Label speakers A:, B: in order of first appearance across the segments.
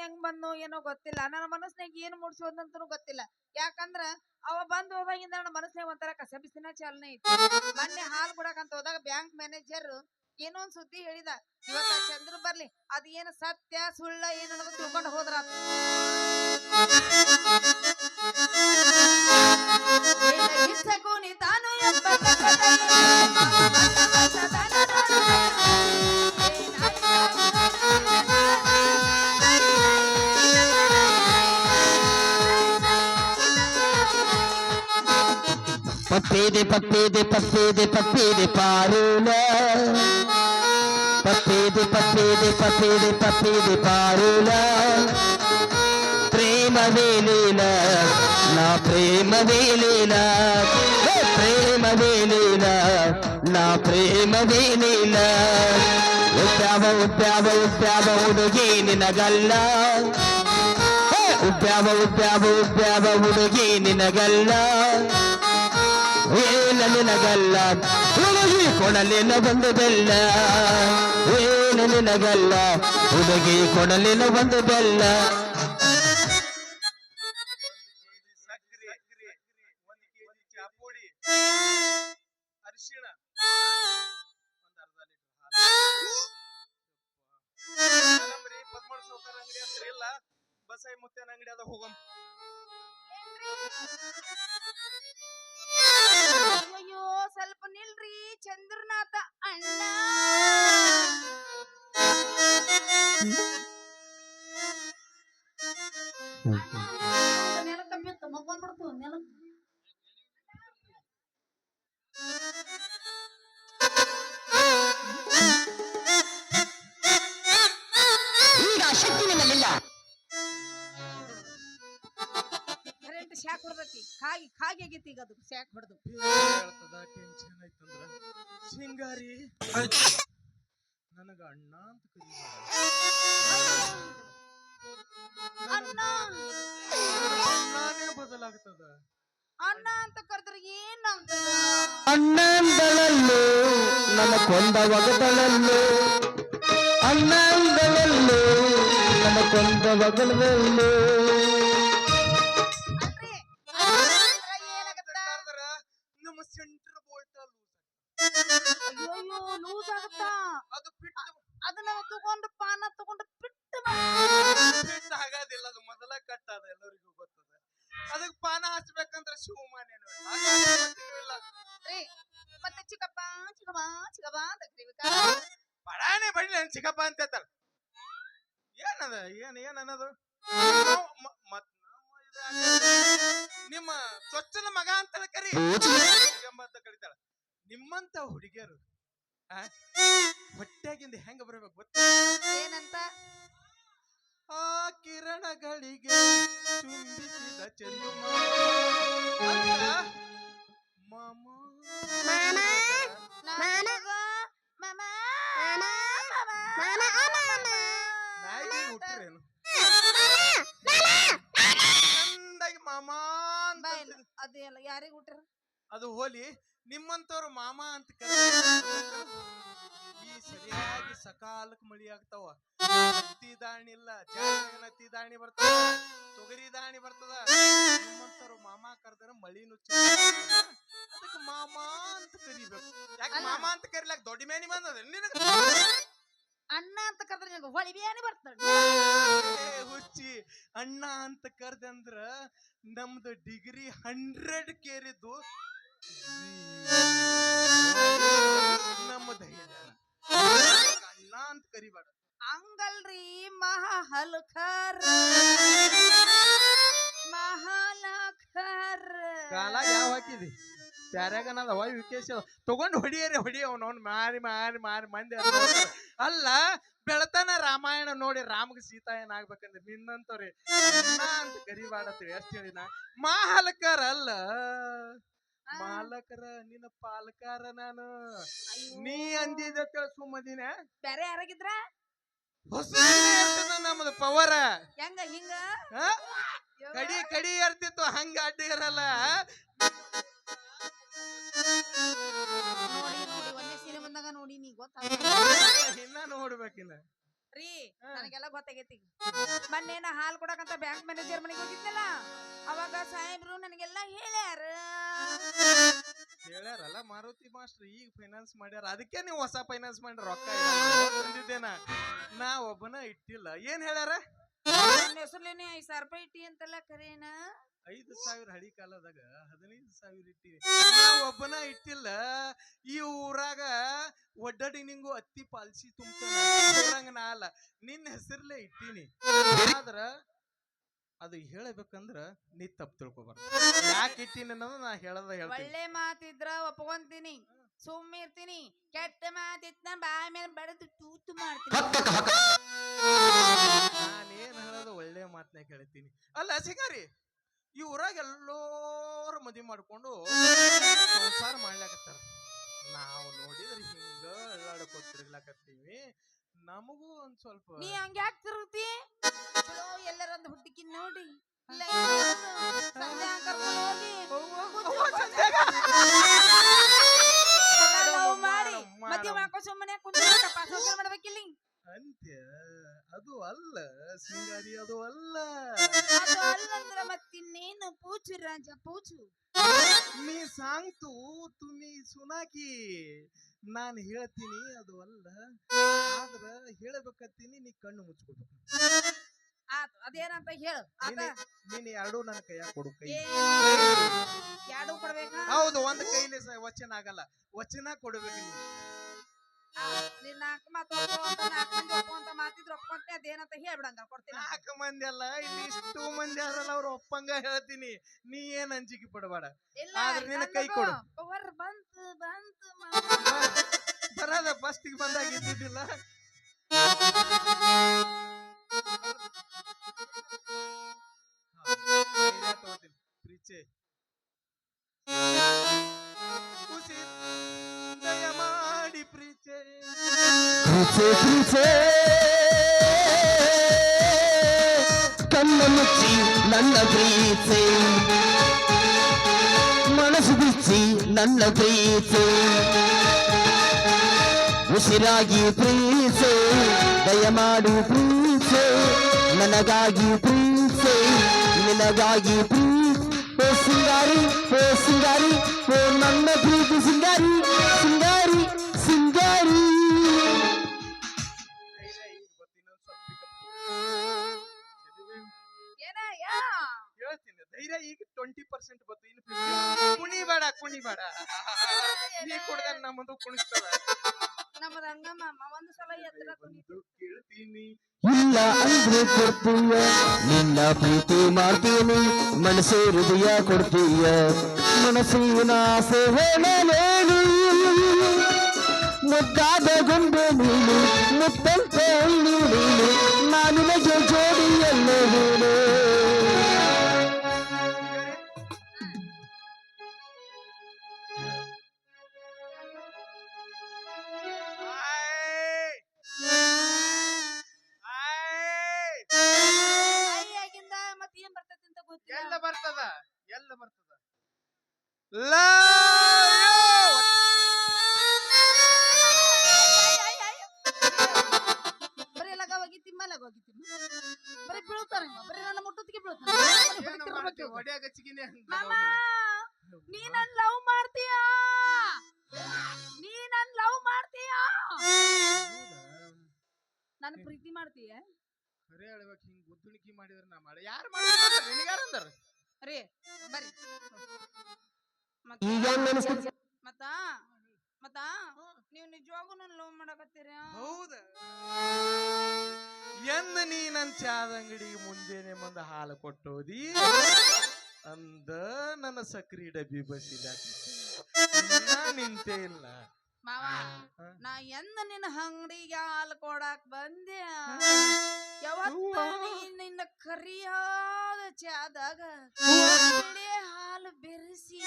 A: ಹೆಂಗ್ ಬಂದು ಏನೋ ಗೊತ್ತಿಲ್ಲ. ನನ್ನ ಮನಸ್ನಾಗ ಏನ್ ಅಂತಾನೂ ಗೊತ್ತಿಲ್ಲ. ಯಾಕಂದ್ರ ಅವ ಬಂದ್ ಹೋದಾಗಿಂದ ನನ್ನ ಮನಸ್ನಾಗ ಒಂಥರ ಕಸಬಿಸಿನ ಚಾಲನೆ ಐತಿ ಮೊನ್ನೆ ಹಾಲು ಅಂತ ಹೋದಾಗ ಬ್ಯಾಂಕ್ ಮ್ಯಾನೇಜರ್ ಏನೋ ಒಂದ್ ಸುದ್ದಿ ಹೇಳಿದ. ಇವತ್ತ ಚಂದ್ರ ಬರ್ಲಿ. ಅದ್ ಏನ್ ಸತ್ಯ, ಸುಳ್ಳ, ಏನ್ ಅನ್ನೋದು ತಿಳ್ಕೊಂಡು ಹೋದ್ರ ತಾನು ಎಂಬ
B: ಪಪ್ಪೇದೆ ಪಪ್ಪೇದೆ ಪಪ್ಪೇದೆ ಪಪ್ಪೇದೆ ಪಾರುಲ ಪಪ್ಪೇದೆ ಪಪ್ಪೇದೆ ಪಪ್ಪೇದೆ ಪಪ್ಪೇದೆ ಪಾರುಲ ಪ್ರೇಮವೇ ಲೀಲ ನಾ ಪ್ರೇಮವೇ ಲೀಲ ಹೇ ಪ್ರೇಮವೇ ಲೀಲ ನಾ ಪ್ರೇಮವೇ ಲೀಲ ಉದ್ಯಾವ ಉದ್ಯಾವ ಉದ್ಯಾವ ಹುಡುಗಿ ನಿನಗಲ್ಲ ಹೇ ಉದ್ಯಾವ ಉದ್ಯಾವ ಉದ್ಯಾವ ಹುಡುಗಿ ನಿನಗಲ್ಲ ಏನ ನಿನಗಲ್ಲ ಹುಡುಗಿ ಕೊಡಲಿನ ಒಂದು ಬೆಲ್ಲ. ಏನ ನಿನಗಲ್ಲ ಹುಡುಗಿ ಕೊಡಲಿನ ಒಂದು ಬೆಲ್ಲ.
C: ಬಸಾಯಿ ಮುತ್ತೇನ ಅಂಗಡಿ ಅದ ಅರಿಶಿಣ
A: ಅಯ್ಯೋ ಸ್ವಲ್ಪ ನಿಲ್ರಿ. ಚಂದ್ರನಾಥ ಅಣ್ಣ. ನೆಲ ಕಮ್ಮಿತ್ತು ಮಕ್ಕೊಂಡ್ಬಿಡ್ತು ನೆಲ
B: ಈಗ ಆ ಶಕ್ತಿ ನಿನ್ನಲ್ಲಿಲ್ಲ.
A: Current shock ಹೊಡ್ದತಿ. ಕಾಗಿ ಕಾಗಿ ಆಗೈತಿ ಈಗ ಅದು ಶಾಕ್ ಹೊಡೆದು.
C: ಸಿಂಗಾರಿ ನನಗ ಅಣ್ಣ ಅಂತ
A: ಅಣ್ಣ.
C: ನಾನೇ ಬದಲಾಗ್ತದ.
A: ಅಣ್ಣ ಅಂತ ಕರೆದ್ರೆ ಏನಾಗ್ತದ
B: ಅಣ್ಣಂದಳಲ್ಲೂ ನನ್ನ ಕೊಂದ ಒಗದಳಲ್ಲೂ ಅಣ್ಣಂದಳಲ್ಲೂ ನನ್ನ ಕೊಂದ
C: ಬೇಕಾದ್ರ ನಮ್ಮ ಸೆಂಟರ್ ಬೋಲ್ಟ್
A: ಅಯ್ಯೋ ಲೂಸ್ ಆಗುತ್ತಾ
C: ಅದು ಬಿಟ್ಟು
A: ಅದನ್ನ ತಗೊಂಡು ಪಾನ ತಗೊಂಡು ಬಿಟ್ಟು
C: ಬಿಟ್ಟು ಆಗೋದಿಲ್ಲ ಅದು ಮೊದಲ ಕಟ್ ಅದ ಎಲ್ಲರಿಗೂ ಗೊತ್ತದ. ಅದಕ್ಕೆ ಪಾನ ಹಚ್ಬೇಕಂದ್ರ ಶಿವಮಾನ್ಯ.
A: ರೀ ಮತ್ತೆ ಚಿಕ್ಕಪ್ಪ ಚಿಕ್ಕಪ್ಪ ಚಿಕ್ಕಪ್ಪ ಅಂತ ಕರಿಬೇಕ?
C: ಪಡಾನೆ ಬಡ್ಲಿ ನನ್ ಚಿಕ್ಕಪ್ಪ ಅಂತ ಹೇಳ್ತಾರ ಏನದ ಏನ್ ಏನ್ ಅನ್ನೋದು? ಮತ್ ನಮ್ಮ ನಿಮ್ಮ ಚೊಚ್ಚನ ಮಗ ಅಂತ ಕರಿ. ನಿಮ್ಮಂತ ಹುಡುಗಿಯರು ಹೊಟ್ಟೆಗಿಂದ ಹೆಂಗ ಬರ್ಬೇಕು ಗೊತ್ತ?
A: ಏನಂತ?
C: ಆ ಕಿರಣಗಳಿಗೆ ಚುಂಬಿಸಿದ ಅಂತ ಮಾಮ. ಹುಟ್ಟಿರೇನು? ಚಂದಾಗಿ ಮಾಮ? ಅಂತ
A: ಬಾಯ್
C: ಅಂತಿದ್ರು.
A: ಅದು ಎಲ್ಲ ಯಾರಿಗೆ ಹುಟ್ಟ್ರ?
C: ಅದು ಹೋಲಿ ನಿಮ್ಮಂತವ್ರು ಮಾಮ ಅಂತ. ಈ ಸರಿಯಾಗಿ ಸಕಾಲಕ್ಕೆ ಮಳಿ ಆಗ್ತಾವ. ಹತ್ತಿ ದಾಣಿ ಇಲ್ಲ ಹತ್ತಿ ದಾಣಿ ಬರ್ತದ ತೊಗರಿ ದಾಣಿ ಬರ್ತದ. ನಿಮ್ಮಂತವ್ರು ಮಾಮ ಕರೆದ್ರೆ ಮಳಿನು ಅದಕ್ಕೆ ಮಾಮ ಅಂತ ಕರಿಬೇಕು. ಯಾಕೆ. ಮಾಮ ಅಂತ ಕರಿಲಾಕ ದೊಡ್ಡ ಮೇನಿ ಬಂದದ ನಿನಗ?
A: ಅಣ್ಣ ಅಂತ ಕರೆದ್ರೆ ನಿನಗೆ ಹೊಳಿ ಬೇನೆ ಬರ್ತಾಳೆ
C: ಹುಚ್ಚಿ ಅಣ್ಣ ಅಂತ ಕರ್ದಂದ್ರ ನಮ್ದು ಡಿಗ್ರಿ ಹಂಡ್ರೆಡ್ ಕೇರಿದ್ದು ನಮ್ಮ ಧೈರ್ಯ ಅಣ್ಣ ಅಂತ ಕರಿಬೇಡ
A: ಹಂಗಲ್ರಿ ಮಹಾ ಹಲ್ಕರ್ ಮಹಾಲಖರ್
C: ಕಾಲ ಯಾವ ಹಾಕಿದಿ? ಪ್ಯಾರ್ಯಾಗನದ ಅವ ವಿಕೇಶ ತಗೊಂಡ್ ಹೊಡಿಯರಿ ಹೊಡಿ ಅವ್ನವ್ನ ಮಾರಿ ಮಾರಿ ಮಾರಿ ಮಂದಿ ಅಲ್ಲ ಬೆಳತನ ರಾಮಾಯಣ ನೋಡಿ ರಾಮಗ ಸೀತಾ ಏನಾಗ್ಬೇಕಂದ್ರೆ ನಿನ್ನಂತವ್ರಿ. ಅಂತ ಕರಿಬಾಡತ್ತೀವಿ ಎಷ್ಟ್ ಹೇಳಿನ ಮಾಲಕರ ಅಲ್ಲ. ಮಾಲಕರ ನಿನ್ನ ಪಾಲಕಾರ ನಾನು. ನೀ ಅಂದಿದ ಸುಮ್ಮದಿನ.
A: ಬೇರೆ ಯಾರಾಗಿದ್ರ?
C: ಹೊಸ ನಮ್ದು ಪವರ
A: ಹೆಂಗ ಹಿಂಗ?
C: ಕಡಿ ಕಡಿ ಇರ್ತಿತ್ತು ಹಂಗ ಅಡ್ಡ ಇರಲ್ಲ.
A: ನೋಡಿ ನೀ
C: ಇನ್ನ ನೋಡ್ಬೇಕಿನ್ನ
A: ರೀ
C: ಹಾ.
A: ನನಗೆಲ್ಲ ಗೊತ್ತಾಗೈತಿ ಮೊನ್ನೆ ನಾ ಹಾಲ್ ಕೊಡಕಂತ ಬ್ಯಾಂಕ್ ಮ್ಯಾನೇಜರ್ ಮನೆಗೆ ಹೋಗಿದ್ದಲ್ಲ ಅವಾಗ ಸಾಹೇಬ್ರು ನನಗೆಲ್ಲ ಹೇಳ್ಯಾರ
C: ಹೇಳ್ಯಾರಲ್ಲ ಮಾರುತಿ ಮಾಸ್ಟರ್ ಈಗ ಫೈನಾನ್ಸ್ ಮಾಡ್ಯಾರ. ಅದಕ್ಕೆ ನೀವು ಹೊಸ ಫೈನಾನ್ಸ್ ಮಾಡಿ ರೊಕ್ಕ. ತಂದಿದ್ದೇನ ನಾ ಒಬ್ಬನ ಇಟ್ಟಿಲ್ಲ. ಏನ್ ಹೇಳ್ಯಾರ?
A: ನನ್ನ ಹೆಸರ್ಲೇನೆ ಐದ್ ಸಾವಿರ ರೂಪಾಯಿ ಇಟ್ಟಿ ಅಂತಲ್ಲ ಕರೇನಾ?
C: ಐದು ಸಾವಿರ ಹಳಿ ಕಾಲದಾಗ ಹದಿನೈದು ಸಾವಿರ ಇಟ್ಟಿವಿ. ನಾ ಒಬ್ಬನ ಇಟ್ಟಿಲ್ಲ. ಈ ಊರಾಗ ಒಡ್ಡಡಿ ನಿಂಗು ಅತ್ತಿ ಪಾಲ್ಸಿ ತುಂಬ ಅಲ್ಲ. ನಿನ್ನ ಹೆಸರ್ಲೆ ಇಟ್ಟೀನಿ. ಆದ್ರ ಅದು ಹೇಳಬೇಕಂದ್ರ ನೀ ತಪ್ಪು ತಿಳ್ಕೊಬಾರ್ದು. ಯಾಕೆ ಇಟ್ಟಿನ ಅನ್ನೋದು ನಾ ಹೇಳದ ಹೇಳ್ತೀನಿ.
A: ಒಳ್ಳೆ ಮಾತಿದ್ರ ಒಪ್ಕೊಂತೀನಿ. ಸುಮ್ಮಿರ್ತೀನಿ ಇರ್ತೀನಿ ಕೆಟ್ಟ ಮಾತಿತ್ತ ಬಾಯಿ ಮೇಲೆ ಬಡದು ತೂತು ಮಾಡ್ತೀನಿ.
C: ನಾನೇನ್ ಹೇಳೋದು ಒಳ್ಳೆ ಮಾತನ್ನ ಹೇಳ್ತೀನಿ. ಅಲ್ಲ ಸಿಗಾರಿ ಈ ಊರಾಗ ಎಲ್ಲರೂ ಮದಿ ಮಾಡ್ಕೊಂಡು ಸಂಸಾರ ಮಾಡ್ಲಾಕತ್ತಾರ. ನಾವು ನೋಡಿದ್ರೆ ಹಿಂಗ ತಿರ್ಗ್ಲಾಕತ್ತೀವಿ. ನಮಗೂ ಒಂದ್ ಸ್ವಲ್ಪ
A: ನೀ ಹಂಗ್ಯಾಕ್ ಯಾಕೆ ತಿರುಗ್ತಿ? ಚಲೋ ಎಲ್ಲರೊಂದು ಹುಟ್ಟಿಕಿ ನೋಡಿ. ಮಾಡಿ ಮದ್ವೆ ಮಾಡ್ಕೊ ಸುಮ್ಮನೆ ಕುಂತ ಸಂಸಾರ ಮಾಡ್ಬೇಕಿಲ್ಲ?
C: ಅಂತ್ಯ ಅದು ಅಲ್ಲ ಸಿಂಗಾರಿ ಅದು ಅಲ್ಲ.
A: ಅದು ಅಲ್ಲಂದ್ರ ಮತ್ತಿನ್ನೇನು ಪೂಚು ರಾಜ ಪೂಚು?
C: ನೀ ಸಾಂಗ್ತು ತುಮಿ ಸುನಾಕಿ. ನಾನು ಹೇಳ್ತೀನಿ ಅದು ಅಲ್ಲ. ಆದ್ರ ಹೇಳಬೇಕತ್ತೀನಿ ನೀ ಕಣ್ಣು ಮುಚ್ಕೋಬೇಕು.
A: ಅದೇನಂತ ಹೇಳು. ಆತ
C: ನೀನೆ- ಎರಡು ನನ್ನ ಕೈಯಾಗ ಕೊಡು ಕೈ.
A: ಎರಡು ಕೊಡ್ಬೇಕಾ?
C: ಹೌದು ಒಂದ್ ಕೈಲಿ ಸ- ವಚನ ಆಗಲ್ಲ. ವಚನ ಕೊಡ್ಬೇಕು ನೀನು.
A: ನೀನ್ ನಾಲ್ಕು ಮಾತು ಒಪ್ಪು ಅಂತ ನಾಲ್ಕು ಮಂದಿ ಒಪ್ಪು ಅಂತ ಮಾತಿದ್ರು ಒಪ್ಕೊಂತೆ ಅದೇನಂತ ಹೇಳ್ಬಿಡಂಗ ಕೊಡ್ತೀನಿ.
C: ನಾಲ್ಕು ಮಂದಿ ಅಲ್ಲ ಇಲ್ಲಿ ಇಷ್ಟು ಮಂದಿ ಯಾರಲ್ಲ ಅವ್ರು ಒಪ್ಪಂಗ ಹೇಳ್ತೀನಿ. ನೀ ಏನ್ ಅಂಜಿಕೆ ಪಡಬೇಡ.
A: ಇಲ್ಲ
C: ಆದ್ರೆ ನಿನ್ನ ಕೈ ಕೊಡು.
A: ಪವರ್ ಬಂತು ಬಂತು ಮಾಮ.
C: ಬರದ ಫಸ್ಟಿಗೆ ಬಂದಾಗ ಇದ್ದಿದ್ದಿಲ್ಲ ಪ್ರೀಚೆ
B: ಕಣ್ಣ ಮುಚ್ಚಿ ನನ್ನ ಪ್ರೀತಿ. ಮನಸ್ಸು ಬಿಚ್ಚಿ ನನ್ನ ಪ್ರೀತಿ. ಉಸಿರಾಗಿ ಪ್ರೀಸೆ ದಯಮಾಡು ಪ್ರೀಸೆ ನನಗಾಗಿ ಪ್ರೀಸೆ ನಿನಗಾಗಿ ಪ್ರೀತಿ. ಓ ಸಿಂಗಾರಿ ಓ ಸಿಂಗಾರಿ ಓ ನನ್ನ ಪ್ರೀತಿ ಸಿಂಗಾರಿ ಸಿಂಗಾರಿ ಸಿಂಗಾರಿ.
C: ಹೇಳ್ತೀನಿ ಧೈರ್ಯ ಈಗ ಟ್ವೆಂಟಿ ಪರ್ಸೆಂಟ್ ಬತ್ತು ಇನ್ನು 50 ಕುಣಿಬೇಡ ಕುಣಿಬೇಡ. ನೀ ಕುಡ್ದ ನಮ್ಮದು ಕುಣಿಸ್ತದ.
A: ನಮ್ಮದ ರಂಗಮ್ಮ ಮಾಮ ಒಂದು ಸಲ
C: ಕೇಳ್ತೀನಿ.
B: ಇಲ್ಲ ಅಂದ್ರೆ ಕೊಡ್ತೀಯ? ನಿನ್ನ ಪ್ರೀತಿ ಮಾಡ್ತೀನಿ ಮನಸ್ಸು ಹೃದಯ ಕೊಡ್ತೀಯ? ಮನಸ್ಸಿನ ಆಸೆ ಹೇಳಲೇನು? ಮುದ್ದಾದ ಗುಂಡು ನೀನು ಮುತ್ತಂತೆ
C: ನೋಡಿ.
A: ನೀ ನನ್ ಲವ್ ಮಾಡ್ತೀಯಾ? ನೀ ನನ್ ಲವ್ ಮಾಡ್ತೀಯಾ? ನನ್ನ ಪ್ರೀತಿ ಮಾಡ್ತೀಯ?
C: ಖರೆ ಹೇಳ್ಬೇಕು ಹಿಂಗ್ ಗುದ್ದುಣಿಕಿ ಮಾಡಿದ್ರ ನಾ ಮಾಡ ಯಾರು ಮಾಡಿದ್ರ ನಿನಗಾರ ಅಂದಾರ?
A: ರೀ ಬರ್ರಿ. ಮತ್ತ? ಮತ್ತ ಮತ್ತ ನೀವು ನಿಜವಾಗೂ ನನ್ ಲವ್ ಮಾಡಕತ್ತೀರ?
C: ಹೌದ. ಎಂದ ನೀ ನನ್ ಚಾದ ಅಂಗಡಿಗೆ ಮುಂಜಾನೆ ಮುಂದೆ ಹಾಲು ಕೊಟ್ಟೋದಿ? ಅಂದ ನನ್ನ ಸಕ್ರಿ ಡಬ್ಬಿ ಬಸ್ಸಿಲ್ಲ ನಾ ನಿಂತೇ ಇಲ್ಲ.
A: ಮಾವ. ನಾ ಎಂದ ನಿನ್ನ ಅಂಗಡಿಗೆ ಹಾಲು ಕೊಡಾಕ್ ಬಂದೆ. ಯಾವತ್ತ ನಿನ್ನ ಕರಿಯಾದ ಚಾದಾಗ ಹಾಲು ಬೆರೆಸಿ.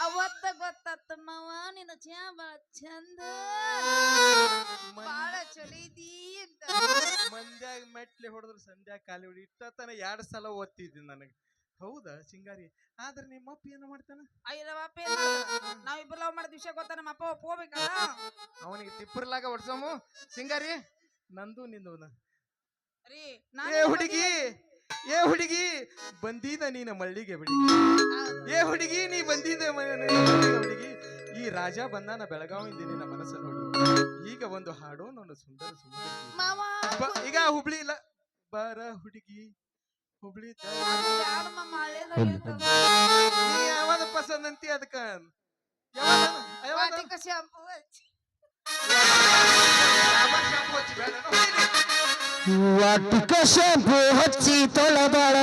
A: ಅವತ್ತ ಗೊತ್ತಮ್ಮವ ಮಾವ ನಿನ್ನ ಚಾ ಬಾಳ ಚಂದ. ಬಾಳ ಅಂತ.
C: ಮಂದ್ಯಾಗ ಮೆಟ್ಲಿ ಹೊಡೆದ್ರ ಸಂಧ್ಯಾಗ ಕಾಲಿ ಹೊಡಿ. ಇಟ್ಟತನ ಎರಡ್ ಸಲ ಓದ್ತಿದ್ದೀನಿ ನನಗೆ. ಹೌದಾ ಸಿಂಗಾರಿ? ಆದ್ರೆ ನಿಮ್ಮ ಅಪ್ಪ ಏನು ಮಾಡ್ತಾನ?
A: ಅಯ್ಯ ನಮ್ಮ ಅಪ್ಪ ಏನ್? ನಾವಿಬ್ರು ಲವ್ ಮಾಡಿದ ವಿಷಯ ಗೊತ್ತ ನಮ್ಮ ಅಪ್ಪ ಒಪ್ಕೋಬೇಕಲ್ಲ
C: ಅವನಿಗೆ ತಿಪ್ಪರ್ಲಾಗ ಹೊಡ್ಸೋಮು. ಸಿಂಗಾರಿ ನಂದು ನಿಂದು
A: ರೀ
C: ಏ ಹುಡುಗಿ! ಏ ಹುಡುಗಿ ಬಂದಿದ ನೀನ ಮಳ್ಳಿಗೆ ಹುಡುಗಿ. ಏ ಹುಡುಗಿ ನೀ ಬಂದಿದ್ದ ಹುಡುಗಿ. ಈ ರಾಜ ಬಂದಾನ ಬೆಳಗಾವಿಂದ ನಿನ್ನ ಮನಸ್ಸ ನೋಡಿ. ಈಗ ಒಂದು ಹಾಡು ನನ್ನ ಸುಂದರ ಸುಂದರ. ಈಗ ಹುಬ್ಳಿ ಇಲ್ಲ. ಬರ ಹುಡುಗಿ ಹುಬ್ಳಿ ಯಾವಾಗ ಪಸಂದ್ ಅಂತಿ ಅದಕ್ಕ?
A: ಯಾವಾಗ ಶಾಂಪು ಹಚ್ಚಿ.
C: ಶಾಂಪು ಹಚ್ಚಿ ಬೇಡನ? ಹೊಡಿಲಿ.
B: ವಾಟಿಕ ಶಾಂಪು ಹಚ್ಚಿ ತೊಳೆದಾಳ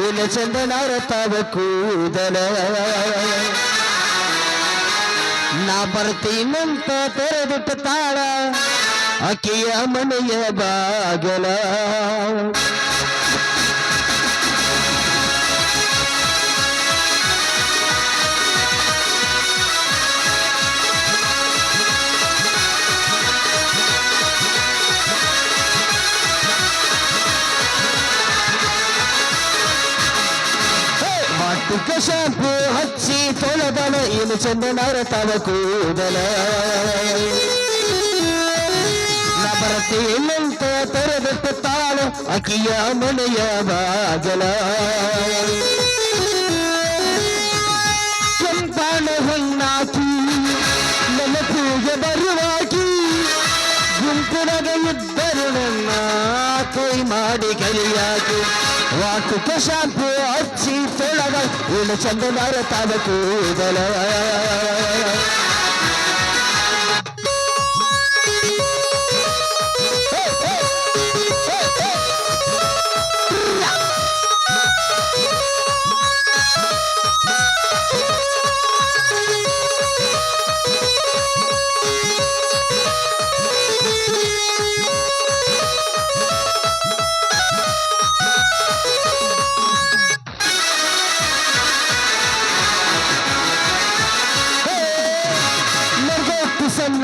B: ಏನು ಚಂದನಾರ ತಾವ ಕೂದಲ ನಾ ಬರ್ತೀನಂತ ತೆರೆದಿಟ್ಟ ತಾಳ ಅಕ್ಕಿಯ ಮನೆಯ ಬಾಗಲ ವಾಟಿಕ ಶಾಂಪು ಹಚ್ಚಿ ತೊಳೆದಳ ಏನು ಚಂದನಾರ ತಾವ ಕೂದಲ. ಬರ್ತೀನಂತ ತೆರೆದಿಟ್ಟ ತಾಳ, ಅಕ್ಕಿಯ ಮನೆಯ ಬಾಗಲ. ಕೆಂಪಾಣ ಹೊನ್ನಾಕಿ ನನ್ನ ಪೂಜೆ ಬರುವಾಕಿ ಗುಂಪಿನಗ ಇದ್ದರು ನನ್ನ ಕೈ ಮಾಡಿ ಕಲಿಯಾಕಿ. वाकु के शांति अच्छी तो लगा इल चंद मारता बकू दलवा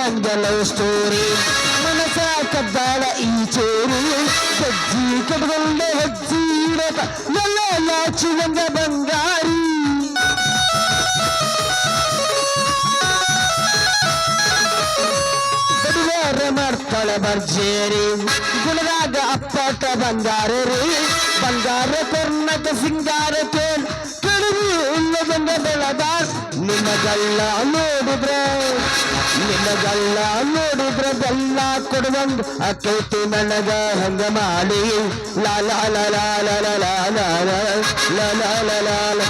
B: ನಂದ ಲವ್ ಸ್ಟೋರಿ ಮನಸ ಕದ್ದಾಳ ಈ ಚೋರಿ. ಸಜ್ಜಿ ಕಡದಲ್ಲ ಹಜ್ಜಿ ಎಲ್ಲ ಲಾಚಿ ಬಂದ ಬಂಗಾರಿ. ಮಾಡ್ತಾಳ ಬರ್ಜೇರಿ. ಗುಣದಾಗ ಅಪ್ಪಾಟ ಬಂಗಾರ ರೀ ಬಂಗಾರ ಕರ್ನಾಟ ಸಿಂಗಾರ ಕೇಳ. ಬಂದ ಬೆಳದಾರ್ ನಿನ್ನ ಗಲ್ಲ ನೋಡಿದ್ರೆ ನಿನ್ನ ಗಲ್ಲ ನೋಡಿದ್ರೆ ಬೆಲ್ಲ ಕೊಡುವಂಗ ಅಕೈತಿ ನನಗ ಹಂಗ ಮಾಡಿ ಲಾಲ ಲಾಲ ಲಾಲ ಲಾಲ ಲಾಲ ಲಾಲ ಲಾಲ